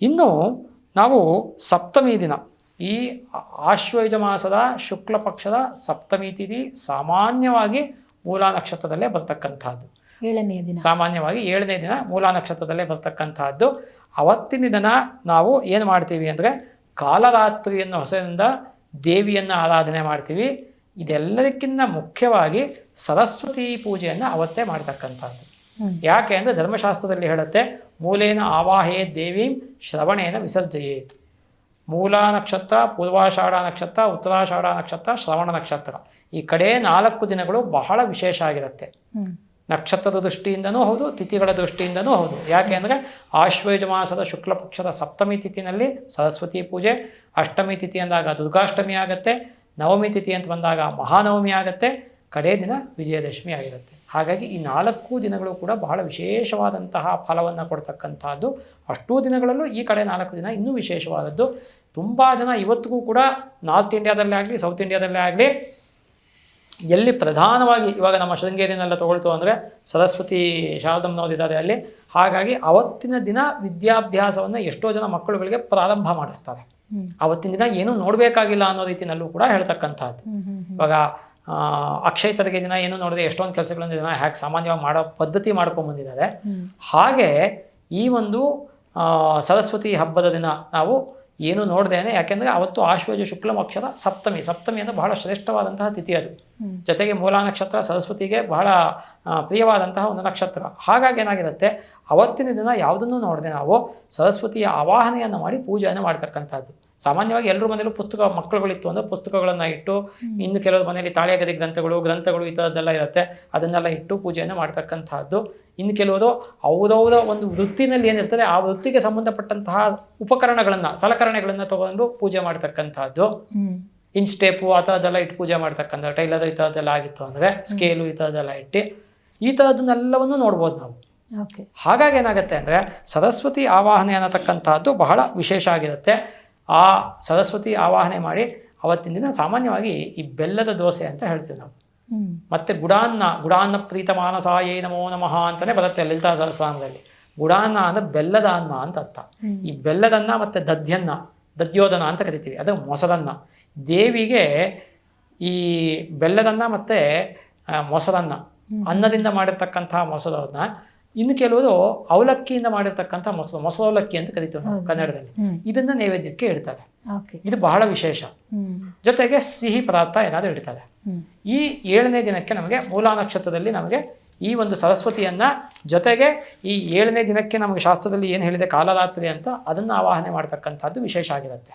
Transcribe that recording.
ಇನ್ನು ನಾವು ಸಪ್ತಮಿ ದಿನ ಈ ಆಶ್ವಯುಜ ಮಾಸದ ಶುಕ್ಲ ಪಕ್ಷದ ಸಪ್ತಮಿ ತಿಥಿ ಸಾಮಾನ್ಯವಾಗಿ ಮೂಲಾ ನಕ್ಷತ್ರದಲ್ಲೇ ಬರ್ತಕ್ಕಂಥದ್ದು. ಏಳನೇ ದಿನ. ಸಾಮಾನ್ಯವಾಗಿ ಏಳನೇ ದಿನ ಮೂಲ ನಕ್ಷತ್ರದಲ್ಲೇ ಬರ್ತಕ್ಕಂಥದ್ದು. ಅವತ್ತಿನ ದಿನ ನಾವು ಏನು ಮಾಡ್ತೀವಿ ಅಂದರೆ ಕಾಲರಾತ್ರಿಯನ್ನು ಹೊಸದಿಂದ ದೇವಿಯನ್ನು ಆರಾಧನೆ ಮಾಡ್ತೀವಿ. ಇದೆಲ್ಲದಕ್ಕಿಂತ ಮುಖ್ಯವಾಗಿ ಸರಸ್ವತಿ ಪೂಜೆಯನ್ನು ಅವತ್ತೇ ಮಾಡ್ತಕ್ಕಂಥದ್ದು. ಯಾಕೆ ಅಂದರೆ ಧರ್ಮಶಾಸ್ತ್ರದಲ್ಲಿ ಹೇಳುತ್ತೆ ಮೂಲೇನ ಆವಾಹೇ ದೇವೀಂ ಶ್ರವಣೇನ ವಿಸರ್ಜಯೇತ್. ಮೂಲ ನಕ್ಷತ್ರ ಪೂರ್ವಾಷಾಢ ನಕ್ಷತ್ರ ಉತ್ತರಾಷಾಢ ನಕ್ಷತ್ರ ಶ್ರವಣ ನಕ್ಷತ್ರ. ಈ ಕಡೆ ನಾಲ್ಕು ದಿನಗಳು ಬಹಳ ವಿಶೇಷ ಆಗಿರುತ್ತೆ. ನಕ್ಷತ್ರದ ದೃಷ್ಟಿಯಿಂದನೂ ಹೌದು ತಿಥಿಗಳ ದೃಷ್ಟಿಯಿಂದನೂ ಹೌದು. ಯಾಕೆ ಅಂದರೆ ಆಶ್ವಯುಜ ಮಾಸದ ಶುಕ್ಲ ಪಕ್ಷದ ಸಪ್ತಮಿ ತಿಥಿನಲ್ಲಿ ಸರಸ್ವತಿ ಪೂಜೆ ಅಷ್ಟಮಿ ತಿಥಿ ಅಂದಾಗ ದುರ್ಗಾಷ್ಟಮಿ ಆಗುತ್ತೆ ನವಮಿ ತಿಥಿ ಅಂತ ಬಂದಾಗ ಮಹಾನವಮಿ ಆಗುತ್ತೆ ಕಡೇ ದಿನ ವಿಜಯದಶಮಿ ಆಗಿರುತ್ತೆ. ಹಾಗಾಗಿ ಈ ನಾಲ್ಕು ದಿನಗಳು ಕೂಡ ಬಹಳ ವಿಶೇಷವಾದಂತಹ ಫಲವನ್ನು ಕೊಡ್ತಕ್ಕಂಥದ್ದು. ಅಷ್ಟೂ ದಿನಗಳಲ್ಲೂ ಈ ಕಡೆ ನಾಲ್ಕು ದಿನ ಇನ್ನೂ ವಿಶೇಷವಾದದ್ದು. ತುಂಬ ಜನ ಇವತ್ತಿಗೂ ಕೂಡ ನಾರ್ತ್ ಇಂಡಿಯಾದಲ್ಲೇ ಆಗಲಿ ಸೌತ್ ಇಂಡಿಯಾದಲ್ಲೇ ಆಗಲಿ ಎಲ್ಲಿ ಪ್ರಧಾನವಾಗಿ ಇವಾಗ ನಮ್ಮ ಶೃಂಗೇರಿನೆಲ್ಲ ತೊಗೊಳ್ತು ಅಂದರೆ ಸರಸ್ವತಿ ಶಾರದಮ್ಮನವರಿದ್ದಾರೆ ಅಲ್ಲಿ. ಹಾಗಾಗಿ ಅವತ್ತಿನ ದಿನ ವಿದ್ಯಾಭ್ಯಾಸವನ್ನು ಎಷ್ಟೋ ಜನ ಮಕ್ಕಳುಗಳಿಗೆ ಪ್ರಾರಂಭ ಮಾಡಿಸ್ತಾರೆ. ಅವತ್ತಿನ ದಿನ ಏನೂ ನೋಡಬೇಕಾಗಿಲ್ಲ ಅನ್ನೋ ರೀತಿಯಲ್ಲೂ ಕೂಡ ಹೇಳ್ತಕ್ಕಂಥದ್ದು. ಇವಾಗ ಅಕ್ಷಯ ತರಗೆ ದಿನ ಏನು ನೋಡಿದೆ ಎಷ್ಟೊಂದು ಕೆಲಸಗಳನ್ನು ಜನ ಹ್ಯಾಕ್ ಸಾಮಾನ್ಯವಾಗಿ ಮಾಡೋ ಪದ್ಧತಿ ಮಾಡ್ಕೊಂಡು ಬಂದಿದ್ದಾರೆ. ಹಾಗೆ ಈ ಒಂದು ಸರಸ್ವತಿ ಹಬ್ಬದ ದಿನ ನಾವು ಏನು ನೋಡ್ದೇನೆ ಯಾಕೆಂದರೆ ಅವತ್ತು ಆಶ್ವಜ ಶುಕ್ಲ ಪಕ್ಷದ ಸಪ್ತಮಿ ಸಪ್ತಮಿ ಅಂದರೆ ಬಹಳ ಶ್ರೇಷ್ಠವಾದಂತಹ ತಿಥಿ ಅದು. ಜೊತೆಗೆ ಮೂಲ ನಕ್ಷತ್ರ ಸರಸ್ವತಿಗೆ ಬಹಳ ಪ್ರಿಯವಾದಂತಹ ಒಂದು ನಕ್ಷತ್ರ. ಹಾಗಾಗಿ ಏನಾಗಿರುತ್ತೆ ಅವತ್ತಿನ ದಿನ ಯಾವುದನ್ನು ನೋಡದೆ ನಾವು ಸರಸ್ವತಿಯ ಆವಾಹನೆಯನ್ನು ಮಾಡಿ ಪೂಜೆಯನ್ನು ಮಾಡ್ತಕ್ಕಂಥದ್ದು. ಸಾಮಾನ್ಯವಾಗಿ ಎಲ್ಲರ ಮನೇಲೂ ಪುಸ್ತಕ ಮಕ್ಕಳುಗಳಿತ್ತು ಅಂದರೆ ಪುಸ್ತಕಗಳನ್ನು ಇಟ್ಟು ಇನ್ನು ಕೆಲವರು ಮನೆಯಲ್ಲಿ ತಾಳೆಗದಿ ಗ್ರಂಥಗಳು ಗ್ರಂಥಗಳು ಈ ಥರದ್ದೆಲ್ಲ ಇರುತ್ತೆ ಅದನ್ನೆಲ್ಲ ಇಟ್ಟು ಪೂಜೆಯನ್ನು ಮಾಡ್ತಕ್ಕಂಥದ್ದು. ಇನ್ನು ಕೆಲವರು ಅವರವರ ಒಂದು ವೃತ್ತಿನಲ್ಲಿ ಏನಿರ್ತದೆ ಆ ವೃತ್ತಿಗೆ ಸಂಬಂಧಪಟ್ಟಂತಹ ಉಪಕರಣಗಳನ್ನು ಸಲಕರಣೆಗಳನ್ನು ತಗೊಂಡು ಪೂಜೆ ಮಾಡ್ತಕ್ಕಂಥದ್ದು. ಇನ್ ಇನ್ಸ್ಟೇಪು ಆ ಥರದ್ದೆಲ್ಲ ಇಟ್ಟು ಪೂಜೆ ಮಾಡ್ತಕ್ಕಂಥ ಟೈಲರ್ ಈ ಥರದ್ದೆಲ್ಲ ಆಗಿತ್ತು ಅಂದರೆ ಸ್ಕೇಲು ಈ ಥರದ್ದೆಲ್ಲ ಇಟ್ಟು ಈ ಥರದ್ದನ್ನೆಲ್ಲವನ್ನು ನೋಡ್ಬೋದು ನಾವು. ಹಾಗಾಗಿ ಏನಾಗುತ್ತೆ ಅಂದರೆ ಸರಸ್ವತಿ ಆವಾಹನೆ ಅನ್ನತಕ್ಕಂಥದ್ದು ಬಹಳ ವಿಶೇಷ ಆಗಿರುತ್ತೆ. ಆ ಸರಸ್ವತಿ ಆವಾಹನೆ ಮಾಡಿ ಅವತ್ತಿನ ದಿನ ಸಾಮಾನ್ಯವಾಗಿ ಈ ಬೆಲ್ಲದ ದೋಸೆ ಅಂತ ಹೇಳ್ತೀವಿ ನಾವು. ಮತ್ತು ಗುಡಾನ್ನ ಗುಡಾನ್ನ ಪ್ರೀತ ಮಾನಸಾಯೇ ನಮೋ ನಮಃ ಅಂತಲೇ ಬರುತ್ತೆ ಲಲಿತಾ ಸಹಸ್ರಾಮದಲ್ಲಿ ಗುಡಾನ್ನ ಅಂದ್ರೆ ಬೆಲ್ಲದ ಅನ್ನ ಅಂತ ಅರ್ಥ. ಈ ಬೆಲ್ಲದನ್ನ ಮತ್ತೆ ದದ್ಯನ್ನ ದದ್ಯೋದನ ಅಂತ ಕರಿತೀವಿ. ಅದು ಮೊಸರನ್ನ. ದೇವಿಗೆ ಈ ಬೆಲ್ಲದನ್ನ ಮತ್ತೆ ಮೊಸರನ್ನ ಅನ್ನದಿಂದ ಮಾಡಿರ್ತಕ್ಕಂತಹ ಮೊಸರನ್ನ ಇನ್ನು ಕೆಲವರು ಅವಲಕ್ಕಿಯಿಂದ ಮಾಡಿರ್ತಕ್ಕಂಥ ಮೊಸರು ಮೊಸರು ಅವಲಕ್ಕಿ ಅಂತ ಕರಿತೀವಿ ನಾವು ಕನ್ನಡದಲ್ಲಿ. ಇದನ್ನ ನೈವೇದ್ಯಕ್ಕೆ ಇಡ್ತಾರೆ. ಇದು ಬಹಳ ವಿಶೇಷ. ಜೊತೆಗೆ ಸಿಹಿ ಪದಾರ್ಥ ಏನಾದರೂ ಇಡ್ತಾರೆ. ಈ ಏಳನೇ ದಿನಕ್ಕೆ ನಮಗೆ ಮೂಲ ನಕ್ಷತ್ರದಲ್ಲಿ ನಮಗೆ ಈ ಒಂದು ಸರಸ್ವತಿಯನ್ನ ಜೊತೆಗೆ ಈ ಏಳನೇ ದಿನಕ್ಕೆ ನಮಗೆ ಶಾಸ್ತ್ರದಲ್ಲಿ ಏನು ಹೇಳಿದೆ ಕಾಲರಾತ್ರಿ ಅಂತ ಅದನ್ನು ಆವಾಹನೆ ಮಾಡ್ತಕ್ಕಂಥದ್ದು ವಿಶೇಷ ಆಗಿರುತ್ತೆ.